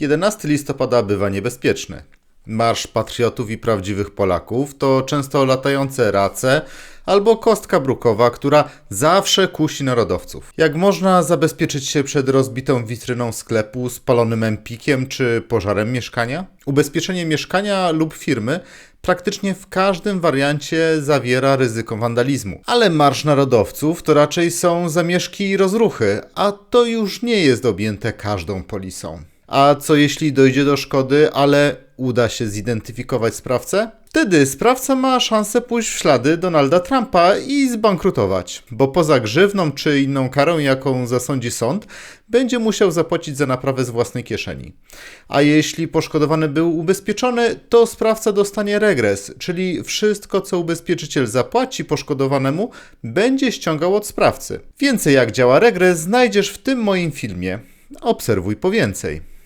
11 listopada bywa niebezpieczny. Marsz patriotów i prawdziwych Polaków to często latające race albo kostka brukowa, która zawsze kusi narodowców. Jak można zabezpieczyć się przed rozbitą witryną sklepu, spalonym empikiem czy pożarem mieszkania? Ubezpieczenie mieszkania lub firmy praktycznie w każdym wariancie zawiera ryzyko wandalizmu. Ale Marsz Narodowców to raczej są zamieszki i rozruchy, a to już nie jest objęte każdą polisą. A co jeśli dojdzie do szkody, ale uda się zidentyfikować sprawcę? Wtedy sprawca ma szansę pójść w ślady Donalda Trumpa i zbankrutować, bo poza grzywną czy inną karą, jaką zasądzi sąd, będzie musiał zapłacić za naprawę z własnej kieszeni. A jeśli poszkodowany był ubezpieczony, to sprawca dostanie regres, czyli wszystko, co ubezpieczyciel zapłaci poszkodowanemu, będzie ściągał od sprawcy. Więcej jak działa regres znajdziesz w tym moim filmie. Obserwuj po więcej.